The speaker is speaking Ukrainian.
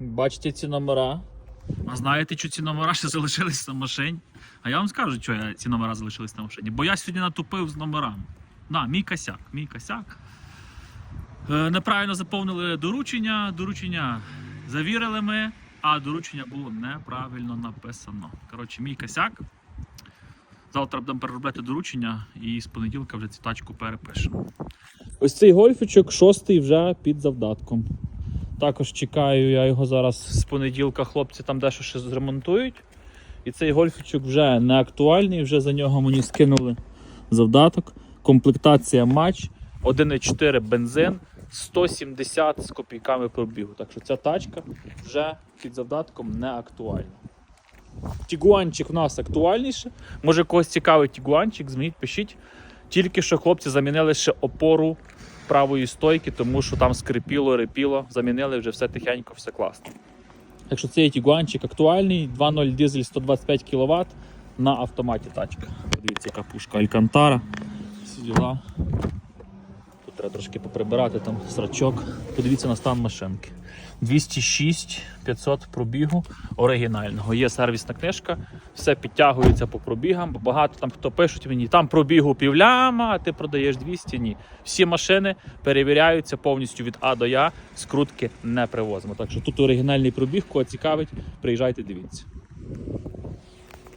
Бачите ці номера. А знаєте, що ці номера ще залишились на машині? А я вам скажу, що я ці номера залишились на машині. Бо я сьогодні натупив з номерами. На, мій косяк, мій косяк. Е, неправильно заповнили доручення, доручення завірили ми, а доручення було неправильно написано. Коротше, мій косяк. Завтра будемо переробляти доручення і з понеділка вже цю тачку перепишемо. Ось цей гольфичок шостий вже під завдатком. Також чекаю я його зараз з понеділка. Хлопці там дещо ще зремонтують. І цей гольфичок вже не актуальний, вже за нього мені скинули завдаток. Комплектація матч, 1,4 бензин, 170 з копійками пробігу. Так що ця тачка вже під завдатком не актуальна. Тігуанчик у нас актуальніше. Може когось цікавить тігуанчик, змініть, пишіть. Тільки що хлопці замінили ще опору правої стойки, тому що там скрипіло, репіло, замінили вже все тихенько, все класно. Так що цей тігуанчик актуальний, 2.0 дизель 125 кВт на автоматі тачка. Подивіться, яка пушка Алькантара. Всі діла. Тут треба трошки поприбирати там срачок. Подивіться на стан машинки. 206 500 пробігу оригінального. Є сервісна книжка, все підтягується по пробігам. бо Багато там хто пишуть мені, там пробігу півляма, а ти продаєш 200. Ні. Всі машини перевіряються повністю від А до Я. Скрутки не привозимо. Так що тут оригінальний пробіг, кого цікавить, приїжджайте, дивіться.